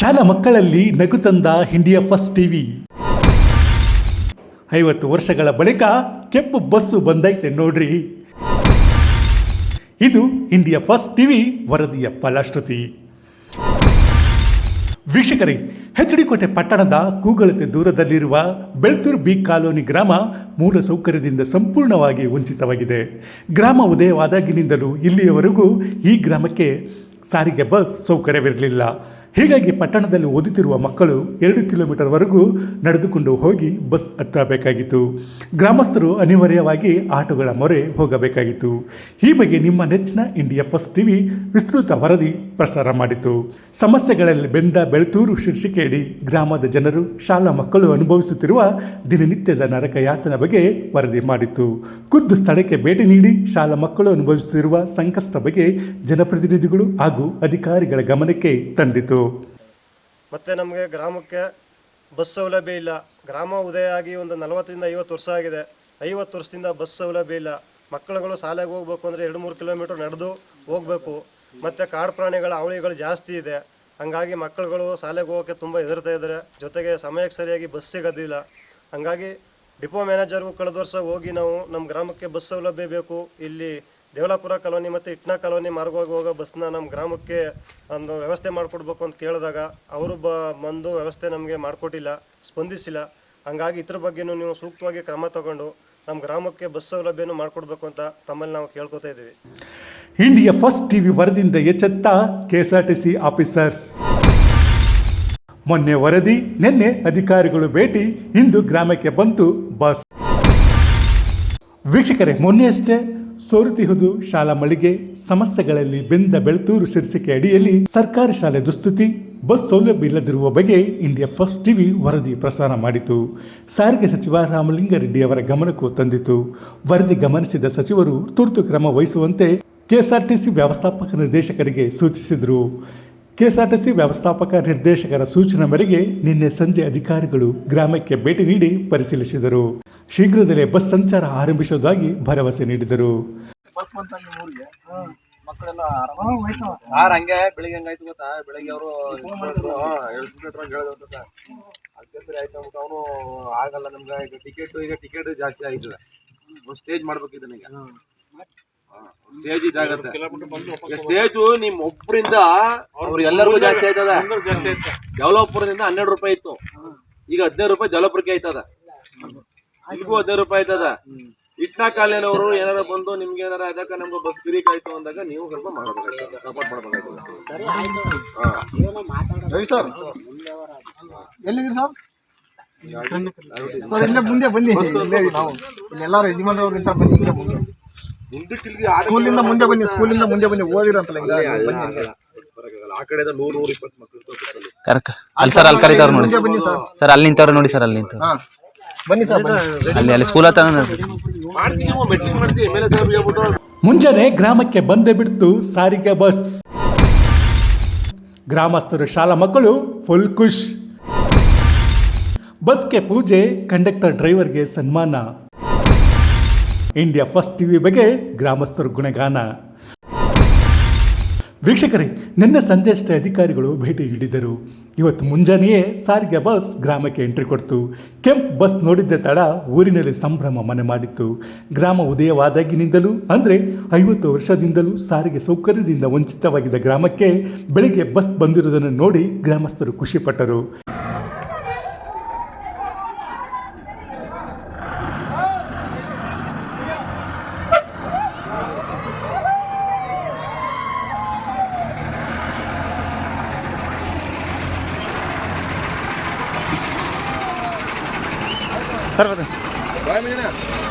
ಶಾಲಾ ಮಕ್ಕಳಲ್ಲಿ ನಗು ತಂದ ಇಂಡಿಯಾ ಫಸ್ಟ್ ಟಿವಿ. ಐವತ್ತು ವರ್ಷಗಳ ಬಳಿಕ ಕೆಂಪು ಬಸ್ಸು ಬಂದೈತೆ ನೋಡ್ರಿ. ಇದು ಇಂಡಿಯಾ ಫಸ್ಟ್ ಟಿವಿ ವರದಿಯ ಫಲಶ್ರುತಿ. ವೀಕ್ಷಕರೇ ಎಚ್ ಡಿ ಕೋಟೆ ಪಟ್ಟಣದ ಕೂಗಳತೆ ದೂರದಲ್ಲಿರುವ ಬೆಳ್ತೂರು ಬಿ ಕಾಲೋನಿ ಗ್ರಾಮ ಮೂಲ ಸೌಕರ್ಯದಿಂದ ಸಂಪೂರ್ಣವಾಗಿ ವಂಚಿತವಾಗಿದೆ. ಗ್ರಾಮ ಉದಯವಾದಾಗಿನಿಂದಲೂ ಇಲ್ಲಿಯವರೆಗೂ ಈ ಗ್ರಾಮಕ್ಕೆ ಸಾರಿಗೆ ಬಸ್ ಸೌಕರ್ಯವಿರಲಿಲ್ಲ. ಹೀಗಾಗಿ ಪಟ್ಟಣದಲ್ಲಿ ಓದುತ್ತಿರುವ ಮಕ್ಕಳು ಎರಡು ಕಿಲೋಮೀಟರ್ವರೆಗೂ ನಡೆದುಕೊಂಡು ಹೋಗಿ ಬಸ್ ಹತ್ತಬೇಕಾಗಿತ್ತು. ಗ್ರಾಮಸ್ಥರು ಅನಿವಾರ್ಯವಾಗಿ ಆಟೋಗಳ ಮೊರೆ ಹೋಗಬೇಕಾಗಿತ್ತು. ಈ ಬಗ್ಗೆ ನಿಮ್ಮ ನೆಚ್ಚಿನ ಇಂಡಿಯಾ ಫಸ್ಟ್ ಟಿವಿ ವಿಸ್ತೃತ ವರದಿ ಪ್ರಸಾರ ಮಾಡಿತು. ಸಮಸ್ಯೆಗಳಲ್ಲಿ ಬೆಂದ ಬೆಳ್ತೂರು ಶೀರ್ಷಿಕೆಯಡಿ ಗ್ರಾಮದ ಜನರು, ಶಾಲಾ ಮಕ್ಕಳು ಅನುಭವಿಸುತ್ತಿರುವ ದಿನನಿತ್ಯದ ನರಕ ಯಾತನ ಬಗ್ಗೆ ವರದಿ ಮಾಡಿತು. ಖುದ್ದು ಸ್ಥಳಕ್ಕೆ ಭೇಟಿ ನೀಡಿ ಶಾಲಾ ಮಕ್ಕಳು ಅನುಭವಿಸುತ್ತಿರುವ ಸಂಕಷ್ಟ ಬಗ್ಗೆ ಜನಪ್ರತಿನಿಧಿಗಳು ಹಾಗೂ ಅಧಿಕಾರಿಗಳ ಗಮನಕ್ಕೆ ತಂದಿತು. ಮತ್ತು ನಮಗೆ ಗ್ರಾಮಕ್ಕೆ ಬಸ್ ಸೌಲಭ್ಯ ಇಲ್ಲ. ಗ್ರಾಮ ಉದಯ ಆಗಿ ಒಂದು ನಲವತ್ತರಿಂದ ಐವತ್ತು ವರ್ಷ ಆಗಿದೆ. ಐವತ್ತು ವರ್ಷದಿಂದ ಬಸ್ ಸೌಲಭ್ಯ ಇಲ್ಲ. ಮಕ್ಕಳುಗಳು ಶಾಲೆಗೆ ಹೋಗ್ಬೇಕು ಅಂದರೆ ಎರಡು ಮೂರು ಕಿಲೋಮೀಟ್ರ್ ನಡೆದು ಹೋಗಬೇಕು. ಮತ್ತು ಕಾಡು ಪ್ರಾಣಿಗಳ ಅವಳಿಗಳು ಜಾಸ್ತಿ ಇದೆ. ಹಂಗಾಗಿ ಮಕ್ಕಳುಗಳು ಶಾಲೆಗೆ ಹೋಗೋಕ್ಕೆ ತುಂಬ ಹೆದರ್ತಾ ಇದ್ದಾರೆ. ಜೊತೆಗೆ ಸಮಯಕ್ಕೆ ಸರಿಯಾಗಿ ಬಸ್ ಸಿಗೋದಿಲ್ಲ. ಹಂಗಾಗಿ ಡಿಪೋ ಮ್ಯಾನೇಜರ್ಗೂ ಕಳೆದ ವರ್ಷ ಹೋಗಿ ನಾವು ನಮ್ಮ ಗ್ರಾಮಕ್ಕೆ ಬಸ್ ಸೌಲಭ್ಯ ಬೇಕು. ಇಲ್ಲಿ ದೇವಲಾಪುರ ಕಾಲೋನಿ ಮತ್ತು ಇಟ್ನಾ ಕಾಲೋನಿ ಮಾರ್ಗವಾಗಿ ಹೋಗೋ ಬಸ್ನ ನಮ್ಮ ಗ್ರಾಮಕ್ಕೆ ಒಂದು ವ್ಯವಸ್ಥೆ ಮಾಡಿಕೊಡ್ಬೇಕು ಅಂತ ಕೇಳಿದಾಗ ಅವರು ಬ ಬಂದು ವ್ಯವಸ್ಥೆ ನಮಗೆ ಮಾಡಿಕೊಟ್ಟಿಲ್ಲ, ಸ್ಪಂದಿಸಿಲ್ಲ. ಹಂಗಾಗಿ ಇದ್ರ ಬಗ್ಗೆನೂ ನೀವು ಸೂಕ್ತವಾಗಿ ಕ್ರಮ ತಗೊಂಡು ನಮ್ಮ ಗ್ರಾಮಕ್ಕೆ ಬಸ್ ಸೌಲಭ್ಯನೂ ಮಾಡಿಕೊಡ್ಬೇಕು ಅಂತ ತಮ್ಮಲ್ಲಿ ನಾವು ಕೇಳ್ಕೊತಾ ಇದ್ದೀವಿ. ಇಂಡಿಯಾ ಫಸ್ಟ್ ಟಿವಿ ವರದಿಯಿಂದ ಎಚ್ಚೆತ್ತ ಕೆಎಸ್ಆರ್ಟಿಸಿ ಆಫೀಸರ್ಸ್. ಮೊನ್ನೆ ವರದಿ, ನಿನ್ನೆ ಅಧಿಕಾರಿಗಳು ಭೇಟಿ, ಇಂದು ಗ್ರಾಮಕ್ಕೆ ಬಂತು ಬಸ್. ವೀಕ್ಷಕರೇ ಮೊನ್ನೆಯಷ್ಟೇ ಸೋರುತಿಹುದು ಶಾಲಾ ಮಳಿಗೆ ಸಮಸ್ಯೆಗಳಲ್ಲಿ ಬೆಂದ ಬೆಳ್ತೂರು ಶೀರ್ಷಿಕೆ ಅಡಿಯಲ್ಲಿ ಸರ್ಕಾರಿ ಶಾಲೆ ದುಸ್ಥಿತಿ, ಬಸ್ ಸೌಲಭ್ಯ ಇಲ್ಲದಿರುವ ಬಗ್ಗೆ ಇಂಡಿಯಾ ಫಸ್ಟ್ ಟಿವಿ ವರದಿ ಪ್ರಸಾರ ಮಾಡಿತು. ಸಾರಿಗೆ ಸಚಿವ ರಾಮಲಿಂಗಾರೆಡ್ಡಿ ಅವರ ಗಮನಕ್ಕೂ ತಂದಿತು. ವರದಿ ಗಮನಿಸಿದ ಸಚಿವರು ತುರ್ತು ಕ್ರಮ ವಹಿಸುವಂತೆ ಕೆಎಸ್ಆರ್ಟಿಸಿ ವ್ಯವಸ್ಥಾಪಕ ನಿರ್ದೇಶಕರಿಗೆ ಸೂಚಿಸಿದರು. ಕೆಎಸ್ಆರ್ಟಿಸಿ ವ್ಯವಸ್ಥಾಪಕ ನಿರ್ದೇಶಕರ ಸೂಚನೆ ಮೇರೆಗೆ ನಿನ್ನೆ ಸಂಜೆ ಅಧಿಕಾರಿಗಳು ಗ್ರಾಮಕ್ಕೆ ಭೇಟಿ ನೀಡಿ ಪರಿಶೀಲಿಸಿದರು. ಶೀಘ್ರದಲ್ಲೇ ಬಸ್ ಸಂಚಾರ ಆರಂಭಿಸುವುದಾಗಿ ಭರವಸೆ ನೀಡಿದರು. ಬಸ್ ಬಂತ ನಿಮ್ಮ ಊರಿಗೆ? ಮಕ್ಕಳೆಲ್ಲ ಆರಾಮ? ಹೋಯ್ತಾವ ಸಾರ್ ಹಂಗೆ ಬೆಳಿಗ್ಗೆ ಹಂಗಾಯ್ತು ಗೊತ್ತಾ? ಬೆಳಿಗ್ಗೆ ಅವರು ಹೇಳಿದ್ರು ಸರ್ ಅದಕ್ಕೆ ಸರಿ ಆಯ್ತು ಅಂದ್ಬಿಟ್ಟು ಅವನು ಆಗಲ್ಲ ನಮ್ಗೆ ಈಗ ಟಿಕೆಟ್ ಈಗ ಟಿಕೆಟ್ ಜಾಸ್ತಿ ಆಯ್ತದೆ ಒಂದು ಸ್ಟೇಜ್ ಮಾಡ್ಬೇಕಿದ್ದಾನೆ ಈಗ ಸ್ಟೇಜ್ ಇದಾಗತ್ತೆ. ಸ್ಟೇಜು ನಿಮ್ ಒಬ್ಬರಿಂದ ಅವ್ರು ಎಲ್ಲರಿಗೂ ಜಾಸ್ತಿ ಆಯ್ತದ. ಡೆವಲಪರ್ದಿಂದ ಹನ್ನೆರಡು ರೂಪಾಯಿ ಇತ್ತು. ಈಗ ಹದಿನೈದು ರೂಪಾಯಿ ಡೆವಲಪರ್ಗೆ ಆಯ್ತದ. ಈಗೂ ಹದಿನೈದು ರೂಪಾಯಿ ಆಯ್ತದ. ಇಟ್ನಾ ಕಾಲೇನವರು ಏನಾರ ಬಂದು ನಿಮ್ಗೆ ಏನಾರ ಅದಕ್ಕೆ ನಮ್ಗೆ ಬಸ್ ಫ್ರೀ ಆಯ್ತು ಅಂದಾಗ ನೀವು ಸ್ವಲ್ಪ ಮಾಡಬೇಕಾಗ್ತದೆ. ಸಪೋರ್ಟ್ ಮಾಡಬೇಕಾಗ್ತದೆ. ಸರ್. ಎಲ್ಲಿದ್ರಿ ಸರ್? ಸರ್ ಇಲ್ಲೇ ಮುಂದೆ ಬನ್ನಿ. ನಾವು. ಇಲ್ಲಿ ಎಲ್ಲಾರು ಯಜಮಾನರವ್ರು ನಿಂತ ಬನ್ನಿ ಹಿಂಗೆ ಮುಂದೆ. ಸ್ಕೂಲಿಂದ ಮುಂದೆ ಬನ್ನಿ ಸ್ಕೂಲಿಂದ ಮುಂದೆ ಬನ್ನಿ ಓದಿರಂತಲ್ಲ ಹಿಂಗ. ಆ ಕಡೆ ನೂರ್ ನೂರ ಇಪ್ಪತ್ತು ಮಕ್ಕಳು. ಕರೆಕ್ಟ್ ಅಲ್ಲಿ ಸರ್ ಅಲ್ಲಿ ಕರೀತಾವ್ರು ನೋಡಿ ಸರ್ ಅಲ್ಲಿ ನಿಂತವ್ರು ನೋಡಿ ಸರ್ ಅಲ್ಲಿ ನಿಂತು ಬನ್ನಿ ಸರ್ ಅಲ್ಲಿ ಅಲ್ಲಿ ಸ್ಕೂಲ್ ಹತ್ರ ಮುಂಜಾನೆ ಗ್ರಾಮಕ್ಕೆ ಬಂದೇ ಬಿಡ್ತು ಸಾರಿಗೆ ಬಸ್ ಗ್ರಾಮಸ್ಥರು ಶಾಲಾ ಮಕ್ಕಳು ಫುಲ್ ಖುಷ್ ಬಸ್ಗೆ ಪೂಜೆ ಕಂಡಕ್ಟರ್ ಡ್ರೈವರ್ಗೆ ಸನ್ಮಾನ ಇಂಡಿಯಾ ಫಸ್ಟ್ ಟಿವಿ ಬಗ್ಗೆ ಗ್ರಾಮಸ್ಥರು ಗುಣಗಾನ. ವೀಕ್ಷಕರೇ, ನಿನ್ನೆ ಸಂಜೆಯಷ್ಟೇ ಅಧಿಕಾರಿಗಳು ಭೇಟಿ ನೀಡಿದರು. ಇವತ್ತು ಮುಂಜಾನೆಯೇ ಸಾರಿಗೆ ಬಸ್ ಗ್ರಾಮಕ್ಕೆ ಎಂಟ್ರಿ ಕೊಡ್ತು. ಕೆಂಪ್ ಬಸ್ ನೋಡಿದ್ದ ತಡ ಊರಿನಲ್ಲಿ ಸಂಭ್ರಮ ಮನೆ ಮಾಡಿತ್ತು. ಗ್ರಾಮ ಉದಯವಾದಾಗಿನಿಂದಲೂ, ಅಂದರೆ ಐವತ್ತು ವರ್ಷದಿಂದಲೂ ಸಾರಿಗೆ ಸೌಕರ್ಯದಿಂದ ವಂಚಿತವಾಗಿದ್ದ ಗ್ರಾಮಕ್ಕೆ ಬೆಳಿಗ್ಗೆ ಬಸ್ ಬಂದಿರುವುದನ್ನು ನೋಡಿ ಗ್ರಾಮಸ್ಥರು ಖುಷಿಪಟ್ಟರು. सर्व काय म्हणजे ना?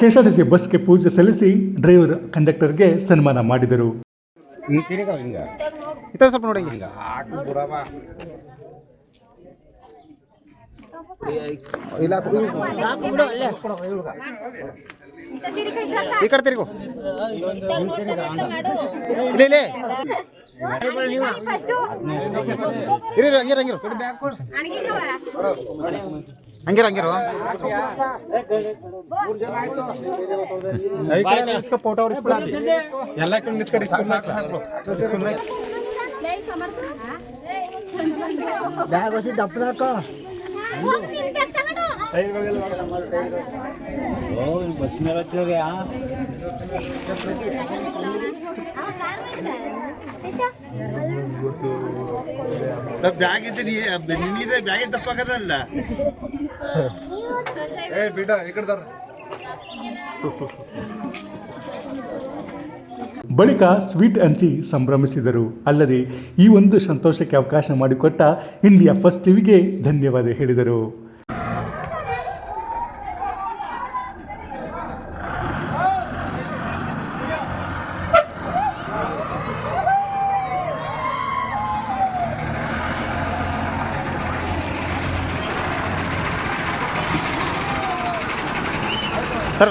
ಕೆಎಸ್ಆರ್ಟಿಸಿ ಬಸ್ಗೆ ಪೂಜೆ ಸಲ್ಲಿಸಿ ಡ್ರೈವರ್ ಕಂಡಕ್ಟರ್ಗೆ ಸನ್ಮಾನ ಮಾಡಿದರು. ಸ್ವಲ್ಪ ನೋಡಿ ಈ ಇಲ್ಲ ಇರಿ ಇರಿ, ಹಂಗಿರು. ಹಂಗಿರು ಹಂಗಿರು. ಫೋಟೋ ಎಲ್ಲ ಬ್ಯಾಗ್ ಹೊಸಿ ದಪ್ಪದಾಕ ಬ್ಯಾಗ್ ಇದ್ದ ನಿನ್ನಿದೆ ಬ್ಯಾಗ್ ತಪ್ಪಾಗದಲ್ಲ ಬಳಿಕ ಸ್ವೀಟ್ ಹಂಚಿ ಸಂಭ್ರಮಿಸಿದರು. ಅಲ್ಲದೆ ಈ ಒಂದು ಸಂತೋಷಕ್ಕೆ ಅವಕಾಶ ಮಾಡಿಕೊಟ್ಟ ಇಂಡಿಯಾ ಫಸ್ಟ್ ಟಿವಿಗೆ ಧನ್ಯವಾದ ಹೇಳಿದರು. ಸರ್